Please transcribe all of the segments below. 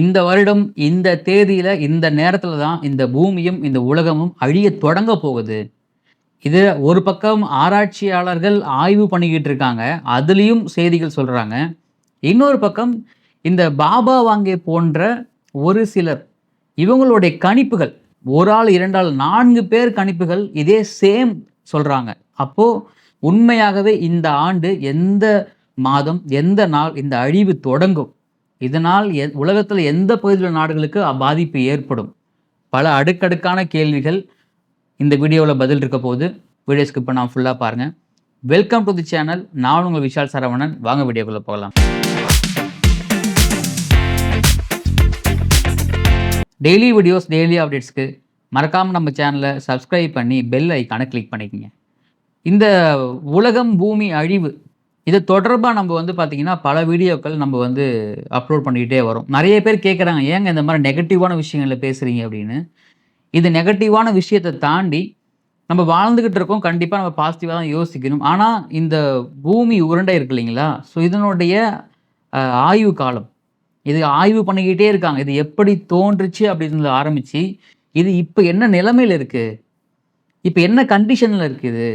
இந்த வருடம் இந்த தேதியில் இந்த நேரத்தில் தான் இந்த பூமியும் இந்த உலகமும் அழிய தொடங்க போகுது. இது ஒரு பக்கம் ஆராய்ச்சியாளர்கள் ஆய்வு பண்ணிக்கிட்டு இருக்காங்க. அதுலேயும் செய்திகள் சொல்கிறாங்க இன்னொரு பக்கம் இந்த பாபா வாங்கே போன்ற ஒரு சிலர் இவங்களுடைய கணிப்புகள் ஒரு ஆள் இரண்டாள் நான்கு பேர் கணிப்புகள் இதே சேம் சொல்கிறாங்க அப்போது உண்மையாகவே இந்த ஆண்டு எந்த மாதம் எந்த நாள் இந்த அழிவு தொடங்கும்? இதனால் எ உலகத்தில் எந்த பகுதியில் உள்ள நாடுகளுக்கு பாதிப்பு ஏற்படும்? பல அடுக்கடுக்கான கேள்விகள் இந்த வீடியோவில் பதில் இருக்க போது வீடியோ ஸ்கிப் பண்ணால் ஃபுல்லாக பாருங்கள் வெல்கம் டு தி சேனல் நான் உங்கள் விஷால் சரவணன். வாங்க வீடியோக்குள்ளே போகலாம். டெய்லி வீடியோஸ் டெய்லி அப்டேட்ஸ்க்கு மறக்காமல் நம்ம சேனலை சப்ஸ்கிரைப் பண்ணி பெல் ஐக்கானை கிளிக் பண்ணிக்கோங்க. இந்த உலகம் பூமி அழிவு இது தொடர்பாக நம்ம வந்து பார்த்திங்கன்னா பல வீடியோக்கள் நம்ம வந்து அப்லோட் பண்ணிக்கிட்டே வரோம். நிறைய பேர் கேட்குறாங்க ஏங்க இந்த மாதிரி நெகட்டிவான விஷயங்களில் பேசுகிறீங்க அப்படின்னு. இது நெகட்டிவான விஷயத்தை தாண்டி நம்ம வாழ்ந்துக்கிட்டு இருக்கோம். கண்டிப்பாக நம்ம பாசிட்டிவாக தான் யோசிக்கணும். ஆனால் இந்த பூமி உருண்டை இருக்கு இல்லைங்களா? ஸோ இதனுடைய ஆய்வு காலம். இது ஆய்வு பண்ணிக்கிட்டே இருக்காங்க. இது எப்படி தோன்றுச்சு அப்படின்னு ஆரம்பித்து இது இப்போ என்ன நிலைமையில் இருக்குது இப்போ என்ன கண்டிஷனில் இருக்குது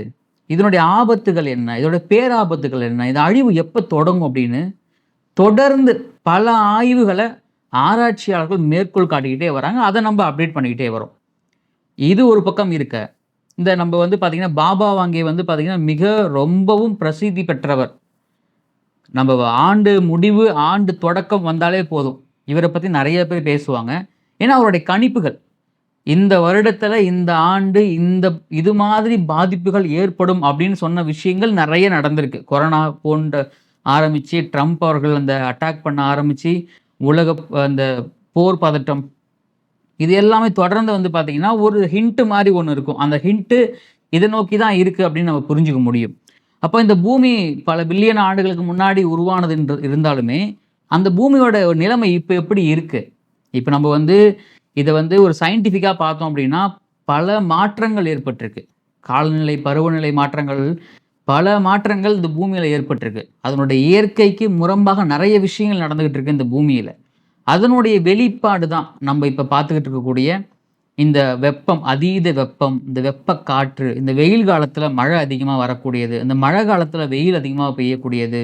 இதனுடைய ஆபத்துகள் என்ன? இதோடைய பேராபத்துகள் என்ன? இது அழிவு எப்போ தொடங்கும் அப்படின்னு தொடர்ந்து பல ஆய்வுகளை ஆராய்ச்சியாளர்கள் மேற்கோள் காட்டிக்கிட்டே வராங்க. அதை நம்ம அப்டேட் பண்ணிக்கிட்டே வரோம். இது ஒரு பக்கம் இருக்க. இந்த நம்ம வந்து பார்த்திங்கன்னா பாபா வாங்கே வந்து பார்த்திங்கன்னா மிக ரொம்பவும் பிரசித்தி பெற்றவர். நம்ம ஆண்டு முடிவு ஆண்டு தொடக்கம் வந்தாலே போதும். இவரை பற்றி நிறைய பேர் பேசுவாங்க. ஏன்னா அவருடைய கணிப்புகள். இந்த வருடத்தில் இந்த ஆண்டு இந்த இது மாதிரி பாதிப்புகள் ஏற்படும் அப்படின்னு சொன்ன விஷயங்கள் நிறைய நடந்திருக்கு. கொரோனா போன்ற ஆரம்பித்து ட்ரம்ப் அவர்கள் அந்த அட்டாக் பண்ண ஆரம்பித்து உலக அந்த போர் பதட்டம் இது எல்லாமே தொடர்ந்து வந்து பார்த்திங்கன்னா ஒரு ஹிண்ட்டு மாதிரி ஒன்று இருக்கும். அந்த ஹிண்ட்டு இதை நோக்கி தான் இருக்குது அப்படின்னு நம்ம புரிஞ்சுக்க முடியும். அப்போ இந்த பூமி பல பில்லியன் ஆண்டுகளுக்கு முன்னாடி உருவானது என்று இருந்தாலுமே அந்த பூமியோட நிலைமை இப்போ எப்படி இருக்குது இப்போ நம்ம வந்து இதை வந்து ஒரு சயின்டிஃபிக்காக பார்த்தோம் அப்படின்னா பல மாற்றங்கள் ஏற்பட்டிருக்கு. காலநிலை பருவநிலை மாற்றங்கள் பல மாற்றங்கள் இந்த பூமியில் ஏற்பட்டிருக்கு. அதனுடைய இயற்கைக்கு முரம்பாக நிறைய விஷயங்கள் நடந்துகிட்டு இருக்கு இந்த பூமியில். அதனுடைய வெளிப்பாடு தான் நம்ம இப்போ பார்த்துக்கிட்டு இருக்கக்கூடிய இந்த வெப்பம் அதீத வெப்பம் இந்த வெப்ப காற்று இந்த வெயில் காலத்தில் மழை அதிகமாக வரக்கூடியது இந்த மழை காலத்தில் வெயில் அதிகமாக பெய்யக்கூடியது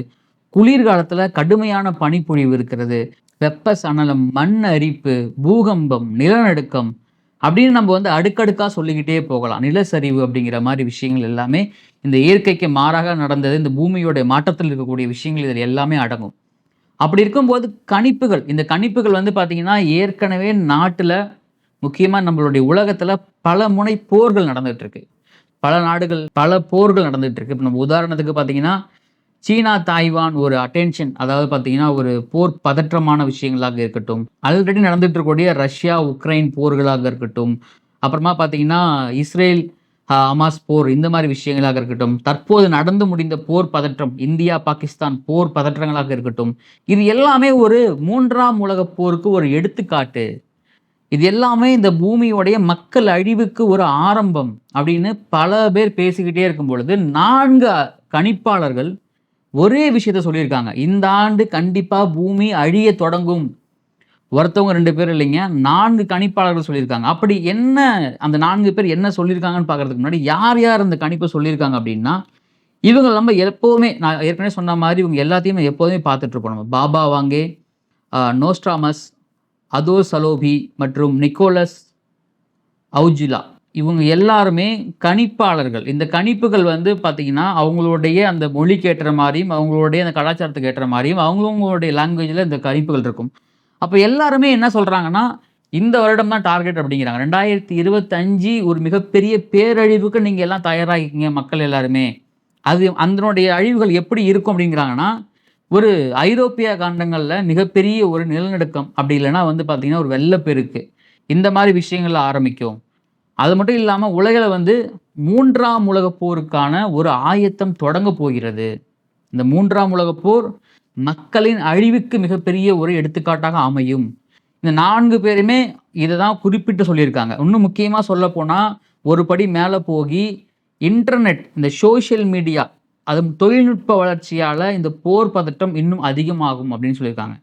குளிர்காலத்தில் கடுமையான பனிப்பொழிவு இருக்கிறது வெப்ப சணலம் மண் அரிப்பு பூகம்பம் நிலநடுக்கம் அப்படின்னு நம்ம வந்து அடுக்கடுக்காக சொல்லிக்கிட்டே போகலாம். நிலச்சரிவு அப்படிங்கிற மாதிரி விஷயங்கள் எல்லாமே இந்த இயற்கைக்கு மாறாக நடந்தது இந்த பூமியோடைய மாற்றத்தில் இருக்கக்கூடிய விஷயங்கள் இதில் எல்லாமே அடங்கும். அப்படி இருக்கும்போது கணிப்புகள் இந்த கணிப்புகள் வந்து பார்த்திங்கன்னா ஏற்கனவே நாட்டில் முக்கியமாக நம்மளுடைய உலகத்தில் பல முனை போர்கள் நடந்துகிட்டு இருக்கு. பல நாடுகள் பல போர்கள் நடந்துகிட்ருக்கு இப்போ நம்ம உதாரணத்துக்கு பார்த்தீங்கன்னா சீனா தாய்வான் ஒரு அட்டென்ஷன் அதாவது பார்த்தீங்கன்னா ஒரு போர் பதற்றமான விஷயங்களாக இருக்கட்டும். ஆல்ரெடி நடந்துட்டு இருக்கக்கூடிய ரஷ்யா உக்ரைன் போர்களாக இருக்கட்டும். அப்புறமா பார்த்தீங்கன்னா இஸ்ரேல் அமாஸ் ஹமாஸ் போர் இந்த மாதிரி விஷயங்களாக இருக்கட்டும். தற்போது நடந்து முடிந்த போர் பதற்றம் இந்தியா பாகிஸ்தான் போர் பதற்றங்களாக இருக்கட்டும். இது எல்லாமே ஒரு மூன்றாம் உலகப் போருக்கு ஒரு எடுத்துக்காட்டு. இது எல்லாமே இந்த பூமியோடைய மக்கள் அழிவுக்கு ஒரு ஆரம்பம் அப்படின்னு பல பேர் பேசிக்கிட்டே இருக்கும் பொழுது நான்கு கணிப்பாளர்கள் ஒரே விஷயத்த சொல்லியிருக்காங்க. இந்த ஆண்டு கண்டிப்பாக பூமி அழிய தொடங்கும். ஒருத்தவங்க ரெண்டு பேர் இல்லைங்க நான்கு கணிப்பாளர்கள் சொல்லியிருக்காங்க. அப்படி என்ன அந்த நான்கு பேர் என்ன சொல்லியிருக்காங்கன்னு பார்க்கறதுக்கு முன்னாடி யார் யார் அந்த கணிப்பை சொல்லியிருக்காங்க அப்படின்னா இவங்க நம்ம எப்போவுமே நான் ஏற்கனவே சொன்ன மாதிரி இவங்க எல்லாத்தையுமே எப்போதுமே பார்த்துட்ருப்போம். நம்ம பாபா வாங்கே நோஸ்ட்ராமஸ் அதோ சலோபி மற்றும் நிக்கோலஸ் அவுஜிலா. இவங்க எல்லாருமே கணிப்பாளர்கள். இந்த கணிப்புகள் வந்து பார்த்திங்கன்னா அவங்களுடைய அந்த மொழிக்கு ஏற்ற மாதிரியும் அவங்களுடைய அந்த கலாச்சாரத்துக்கு ஏற்ற மாதிரியும் அவங்கவுங்களுடைய லாங்குவேஜில் இந்த கணிப்புகள் இருக்கும். அப்போ எல்லாருமே என்ன சொல்கிறாங்கன்னா இந்த வருடம் தான் டார்கெட் அப்படிங்கிறாங்க. ரெண்டாயிரத்தி இருபத்தஞ்சு ஒரு மிகப்பெரிய பேரழிவுக்கு நீங்கள் எல்லாம் தயாராகிக்கீங்க மக்கள் எல்லாருமே. அது அதனுடைய அழிவுகள் எப்படி இருக்கும் அப்படிங்கிறாங்கன்னா ஒரு ஐரோப்பிய காண்டங்களில் மிகப்பெரிய ஒரு நிலநடுக்கம் அப்படி இல்லைன்னா வந்து பார்த்தீங்கன்னா ஒரு வெள்ளப்பெருக்கு. இந்த மாதிரி விஷயங்கள் ஆரம்பிக்கும். அது மட்டும் இல்லாமல் உலகில் வந்து மூன்றாம் உலகப் போருக்கான ஒரு ஆயத்தம் தொடங்க போகிறது. இந்த மூன்றாம் உலகப் போர் மக்களின் அழிவுக்கு மிகப்பெரிய ஒரு எடுத்துக்காட்டாக அமையும். இந்த நான்கு பேருமே இதை தான் குறிப்பிட்டு சொல்லியிருக்காங்க. இன்னும் முக்கியமாக சொல்ல போனால் ஒரு படி மேலே போகி இன்டர்நெட் இந்த சோஷியல் மீடியா அது தொழில்நுட்ப வளர்ச்சியால் இந்த போர் பதட்டம் இன்னும் அதிகமாகும் அப்படின்னு சொல்லியிருக்காங்க.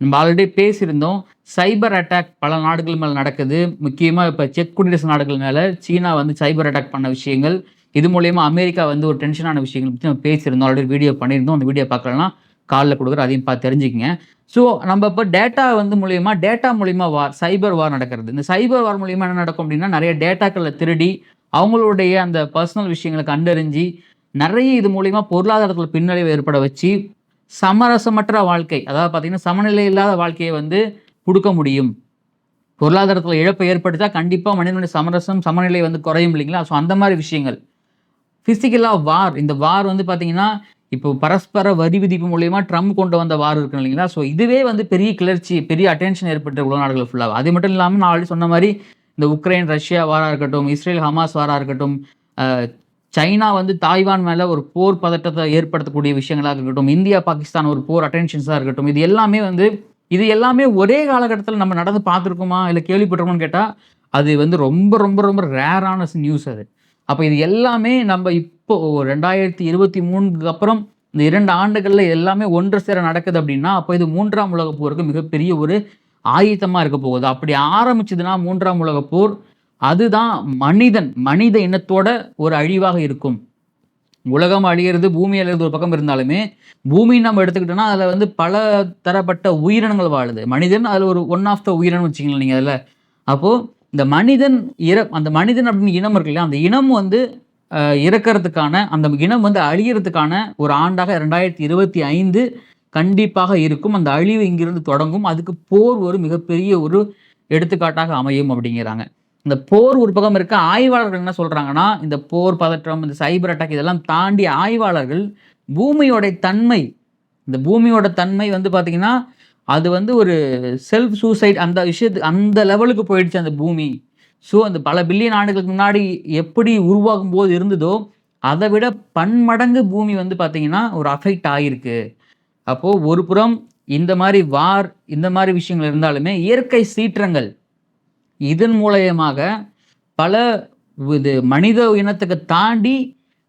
நம்ம ஆல்ரெடி பேசியிருந்தோம் சைபர் அட்டாக் பல நாடுகள் மேலே நடக்குது. முக்கியமாக இப்போ செக் குடியரசு நாடுகள் மேலே சீனா வந்து சைபர் அட்டாக் பண்ண விஷயங்கள் இது மூலயமா அமெரிக்கா வந்து ஒரு டென்ஷனான விஷயங்கள் பற்றி நம்ம பேசியிருந்தோம். ஆல்ரெடி வீடியோ பண்ணியிருந்தோம். அந்த வீடியோ பார்க்கலன்னா காலில் கொடுக்குற அதையும் பார்த்து தெரிஞ்சுக்கங்க. ஸோ நம்ம இப்போ டேட்டா வந்து மூலயமா டேட்டா மூலிமா வார் சைபர் வார் நடக்கிறது. இந்த சைபர் வார் மூலிமா என்ன நடக்கும் அப்படின்னா நிறைய டேட்டாக்களை திருடி அவங்களுடைய அந்த பர்சனல் விஷயங்களை கண்டறிஞ்சு நிறைய இது மூலியமா பொருளாதாரத்தில் பின்னடைவு ஏற்பட வச்சு சமரசமற்ற வாழ்க்கை. அதாவது பார்த்தீங்கன்னா சமநிலை இல்லாத வாழ்க்கையை வந்து கொடுக்க முடியும். பொருளாதாரத்தில் இழப்பை ஏற்படுத்தா கண்டிப்பாக மனிதனுடைய சமரசம் சமநிலை வந்து குறையும் இல்லைங்களா? ஸோ அந்த மாதிரி விஷயங்கள். ஃபிசிக்கலாக வார் இந்த வார் வந்து பார்த்தீங்கன்னா இப்போ பரஸ்பர வரி விதிப்பு மூலயமா ட்ரம்ப் கொண்டு வந்த வார் இருக்கு இல்லைங்களா? ஸோ இதுவே வந்து பெரிய கிளர்ச்சி பெரிய அட்டென்ஷன் ஏற்பட்ட உலக நாடுகள் ஃபுல்லாக அது மட்டும் இல்லாமல் நான் ஆல்ரெடி சொன்ன மாதிரி இந்த உக்ரைன் ரஷ்யா வாராக இருக்கட்டும் இஸ்ரேல் ஹமாஸ் வாராக இருக்கட்டும் சைனா வந்து தாய்வான் மேலே ஒரு போர் பதட்டத்தை ஏற்படுத்தக்கூடிய விஷயங்களாக இருக்கட்டும் இந்தியா பாகிஸ்தான் ஒரு போர் அட்டென்ஷன்ஸாக இருக்கட்டும் இது எல்லாமே வந்து இது எல்லாமே ஒரே காலகட்டத்தில் நம்ம நடந்து பார்த்துருக்கோமா இல்லை கேள்விப்பட்டிருக்கோம்னு கேட்டால் அது வந்து ரொம்ப ரொம்ப ரொம்ப ரேரான நியூஸ் அது. அப்போ இது எல்லாமே நம்ம இப்போ ரெண்டாயிரத்தி இருபத்தி மூணுக்கு அப்புறம் இந்த இரண்டு ஆண்டுகளில் எல்லாமே ஒன்று சேர நடக்குது அப்படின்னா அப்போ இது மூன்றாம் உலகப் போருக்கு மிகப்பெரிய ஒரு ஆயுதமாக இருக்க போகுது. அப்படி ஆரம்பிச்சதுன்னா மூன்றாம் உலகப் போர் அதுதான் மனிதன் மனித இனத்தோட ஒரு அழிவாக இருக்கும். உலகம் அழியிறது பூமி அழியிறது ஒரு பக்கம் இருந்தாலுமே பூமி நம்ம எடுத்துக்கிட்டோம்னா அதில் வந்து பல தரப்பட்ட உயிரினங்கள் வாழுது. மனிதன் அதில் ஒரு ஒன் ஆஃப் த உயிரினம் வச்சுக்கலாம் நீங்கள் அதில். அப்போது இந்த மனிதன் இற அந்த மனிதன் அப்படின்னு இனம் இருக்கு இல்லையா அந்த இனம் வந்து இறக்கிறதுக்கான அந்த இனம் வந்து அழியறதுக்கான ஒரு ஆண்டாக ரெண்டாயிரத்தி இருபத்தி ஐந்து கண்டிப்பாக இருக்கும். அந்த அழிவு இங்கிருந்து தொடங்கும். அதுக்கு போர் ஒரு மிகப்பெரிய ஒரு எடுத்துக்காட்டாக அமையும் அப்படிங்கிறாங்க. இந்த போர் ஒரு பக்கம் இருக்க ஆய்வாளர்கள் என்ன சொல்கிறாங்கன்னா இந்த போர் பதற்றம் இந்த சைபர் அட்டாக் இதெல்லாம் தாண்டி ஆய்வாளர்கள் பூமியோட தன்மை இந்த பூமியோட தன்மை வந்து பார்த்திங்கன்னா அது வந்து ஒரு செல்ஃப் சூசைட் அந்த விஷயத்து அந்த லெவலுக்கு போயிடுச்சு அந்த பூமி. ஸோ அந்த பல பில்லியன் ஆண்டுகளுக்கு முன்னாடி எப்படி உருவாகும் போது இருந்ததோ அதை விட பன்மடங்கு பூமி வந்து பார்த்திங்கன்னா ஒரு அஃபெக்ட் ஆகிருக்கு அப்போது ஒரு புறம் இந்த மாதிரி வார் இந்த மாதிரி விஷயங்கள் இருந்தாலுமே இயற்கை சீற்றங்கள் இதன் மூலயமாக பல இது மனித இனத்துக்கு தாண்டி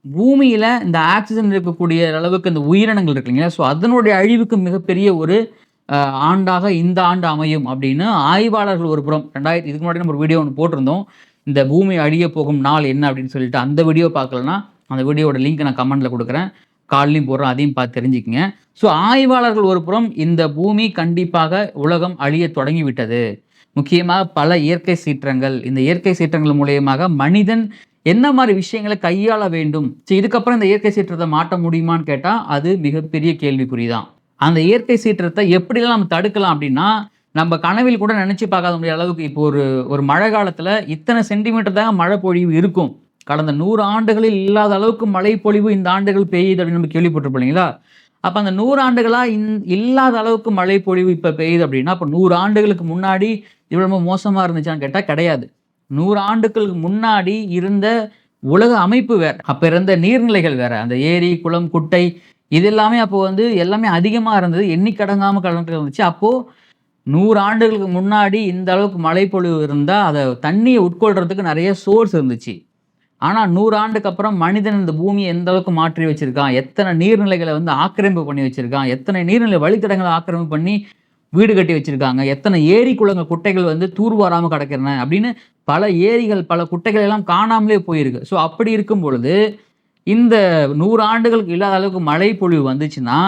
பூமியில் இந்த ஆக்சிஜன் இருக்கக்கூடிய அளவுக்கு இந்த உயிரினங்கள் இருக்கு இல்லைங்களா? ஸோ அதனுடைய அழிவுக்கு மிகப்பெரிய ஒரு ஆண்டாக இந்த ஆண்டு அமையும் அப்படின்னு ஆய்வாளர்கள் ஒரு புறம் ரெண்டாயிரத்தி இதுக்கு முன்னாடி நம்ம ஒரு வீடியோ ஒன்று போட்டிருந்தோம். இந்த பூமி அழிய போகும் நாள் என்ன அப்படின்னு சொல்லிட்டு அந்த வீடியோ பார்க்கலன்னா அந்த வீடியோட லிங்க் நான் கமெண்ட்டில் கொடுக்குறேன். கால்லையும் போடுறோம் அதையும் பார்த்து தெரிஞ்சுக்கங்க. ஸோ ஆய்வாளர்கள் ஒரு புறம் இந்த பூமி கண்டிப்பாக உலகம் அழிய தொடங்கி விட்டது முக்கியமாக பல இயற்கை சீற்றங்கள். இந்த இயற்கை சீற்றங்கள் மூலியமாக மனிதன் என்ன மாதிரி விஷயங்களை கையாள வேண்டும்? சரி இதுக்கப்புறம் இந்த இயற்கை சீற்றத்தை மாற்ற முடியுமான்னு கேட்டால் அது மிகப்பெரிய கேள்விக்குறி தான் அந்த இயற்கை சீற்றத்தை எப்படிலாம் நம்ம தடுக்கலாம் அப்படின்னா நம்ம கனவில் கூட நினச்சி பார்க்காத முடிய அளவுக்கு இப்போ ஒரு ஒரு மழை காலத்தில் இத்தனை சென்டிமீட்டர் தாங்க மழை பொழிவு இருக்கும். கடந்த நூறு ஆண்டுகளில் இல்லாத அளவுக்கு மழை பொழிவு இந்த ஆண்டுகள் பெய்யுது அப்படின்னு நம்ம கேள்விப்பட்டிருப்போம் இல்லைங்களா? அப்போ அந்த நூறு ஆண்டுகளாக இன் இல்லாத அளவுக்கு மழை பொழிவு இப்போ பெய்யுது அப்படின்னா அப்போ நூறு ஆண்டுகளுக்கு முன்னாடி இவ்வளவு மோசமாக இருந்துச்சான்னு கேட்டால் கிடையாது. நூறு ஆண்டுகளுக்கு முன்னாடி இருந்த உலக அமைப்பு வேறு அப்போ இருந்த நீர்நிலைகள் வேறு அந்த ஏரி குளம் குட்டை இது எல்லாமே அப்போ வந்து எல்லாமே அதிகமாக இருந்தது எண்ணிக்கடங்காமல் கடந்து இருந்துச்சு. அப்போது நூறு ஆண்டுகளுக்கு முன்னாடி இந்த அளவுக்கு மழைப்பொழிவு இருந்தால் அதை தண்ணியை உட்கொள்கிறதுக்கு நிறைய சோர்ஸ் இருந்துச்சு. ஆனால் நூறாண்டுக்கு அப்புறம் மனிதன் இந்த பூமியை எந்த அளவுக்கு மாற்றி வச்சிருக்கான்? எத்தனை நீர்நிலைகளை வந்து ஆக்கிரமிப்பு பண்ணி வச்சிருக்கான்? எத்தனை நீர்நிலை வழித்தடங்களை ஆக்கிரமிப்பு பண்ணி வீடு கட்டி வச்சிருக்காங்க? எத்தனை ஏரி குளங்கள் குட்டைகள் வந்து தூர்வாராமல் கிடக்கிறன? அப்படின்னு பல ஏரிகள் பல குட்டைகள் எல்லாம் காணாமலே போயிருக்கு. ஸோ அப்படி இருக்கும் பொழுது இந்த நூறு ஆண்டுகளுக்கு இல்லாத அளவுக்கு மழை பொழிவு வந்துச்சுன்னா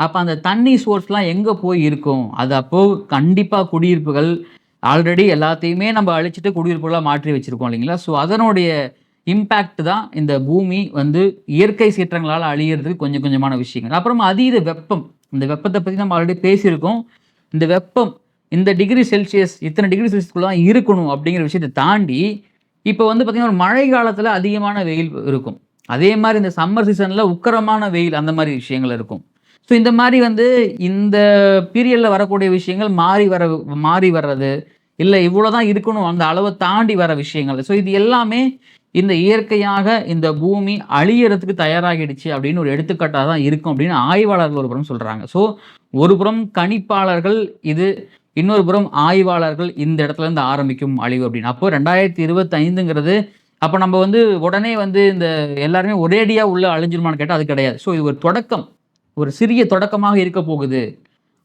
அப்போ அந்த தண்ணி சோர்ஸ்லாம் எங்கே போய் இருக்கும்? அது அப்போது கண்டிப்பாக குடியிருப்புகள் ஆல்ரெடி எல்லாத்தையுமே நம்ம அழிச்சிட்டு குடியிருப்புகளாக மாற்றி வச்சுருக்கோம் இல்லைங்களா? ஸோ அதனுடைய இம்பேக்ட் தான் இந்த பூமி வந்து இயற்கை சீற்றங்களால் அழியிறதுக்கு கொஞ்சம் கொஞ்சமான விஷயங்கள். அப்புறம் அதீத வெப்பம். இந்த வெப்பத்தை பற்றி நம்ம ஆல்ரெடி பேசியிருக்கோம். இந்த வெப்பம் இந்த டிகிரி செல்சியஸ் இத்தனை டிகிரி செல்சியஸ்க்குள்ள தான் இருக்கணும் அப்படிங்கிற விஷயத்தை தாண்டி இப்போ வந்து பார்த்திங்கன்னா ஒரு மழை காலத்தில் அதிகமான வெயில் இருக்கும். அதே மாதிரி இந்த சம்மர் சீசனில் உக்கரமான வெயில் அந்த மாதிரி விஷயங்கள் இருக்கும். ஸோ இந்த மாதிரி வந்து இந்த பீரியடில் வரக்கூடிய விஷயங்கள் மாறி வர மாறி வர்றது இல்லை இவ்வளோ தான் இருக்கணும் அந்த அளவை தாண்டி வர விஷயங்கள். ஸோ இது எல்லாமே இந்த இயற்கையாக இந்த பூமி அழியறதுக்கு தயாராகிடுச்சு அப்படின்னு ஒரு எடுத்துக்காட்டாக தான் இருக்கும் அப்படின்னு ஆய்வாளர்கள் ஒரு புறம் சொல்கிறாங்க ஸோ ஒரு புறம் கணிப்பாளர்கள் இது இன்னொரு புறம் ஆய்வாளர்கள் இந்த இடத்துல இருந்து ஆரம்பிக்கும் அழிவு அப்படின்னு. அப்போ ரெண்டாயிரத்தி இருபத்தைந்துங்கிறது அப்போ நம்ம வந்து உடனே வந்து இந்த எல்லாருமே ஒரேடியாக உள்ள அழிஞ்சிருமான்னு கேட்டால் அது கிடையாது. ஸோ இது ஒரு தொடக்கம். ஒரு சிறிய தொடக்கமாக இருக்க போகுது.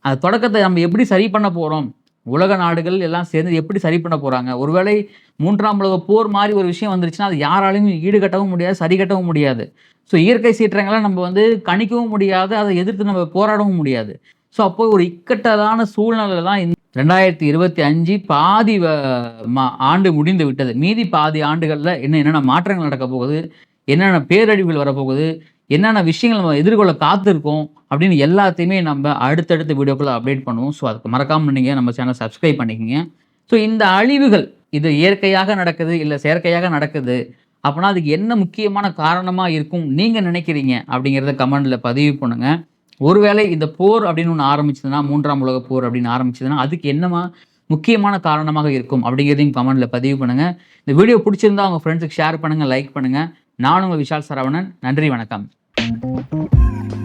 அந்த தொடக்கத்தை நம்ம எப்படி சரி பண்ண போகிறோம் உலக நாடுகள் எல்லாம் சேர்ந்து எப்படி சரி பண்ண போகிறாங்க ஒருவேளை மூன்றாம் உலக போர் மாதிரி ஒரு விஷயம் வந்துருச்சுன்னா அது யாராலையும் ஈடுகட்டவும் முடியாது சரி கட்டவும் முடியாது. ஸோ இயற்கை சீற்றங்களை நம்ம வந்து கணிக்கவும் முடியாது அதை எதிர்த்து நம்ம போராடவும் முடியாது. ஸோ அப்போ ஒரு இக்கட்டதான சூழ்நிலை தான் இந்த ரெண்டாயிரத்தி இருபத்தி அஞ்சு பாதி வ- மா- ஆண்டு முடிந்து விட்டது. மீதி பாதி ஆண்டுகளில் என்ன என்னென்ன மாற்றங்கள் நடக்க போகுது? என்னென்ன பேரழிவுகள் வரப்போகுது? என்னென்ன விஷயங்கள் நம்ம எதிர்கொள்ள காத்திருக்கோம் அப்படின்னு எல்லாத்தையுமே நம்ம அடுத்தடுத்த வீடியோக்குள்ள அப்டேட் பண்ணுவோம். ஸோ அதுக்கு மறக்காமல் நீங்கள் நம்ம சேனல் சப்ஸ்கிரைப் பண்ணிக்கோங்க. ஸோ இந்த அழிவுகள் இது இயற்கையாக நடக்குது இல்லை செயற்கையாக நடக்குது அப்படின்னா அதுக்கு என்ன முக்கியமான காரணமாக இருக்கும் நீங்கள் நினைக்கிறீங்க அப்படிங்கிறத கமெண்டில் பதிவு பண்ணுங்கள் ஒருவேளை இந்த போர் அப்படின்னு ஒன்று ஆரம்பிச்சதுன்னா மூன்றாம் உலக போர் அப்படின்னு ஆரம்பிச்சதுன்னா அதுக்கு என்னமா முக்கியமான காரணமாக இருக்கும் அப்படிங்கிறதையும் கமெண்டில் பதிவு பண்ணுங்கள் இந்த வீடியோ பிடிச்சிருந்தா உங்கள் ஃப்ரெண்ட்ஸுக்கு ஷேர் பண்ணுங்கள் லைக் பண்ணுங்கள் நான் உங்கள் விஷால் சரவணன். நன்றி வணக்கம். Thank you.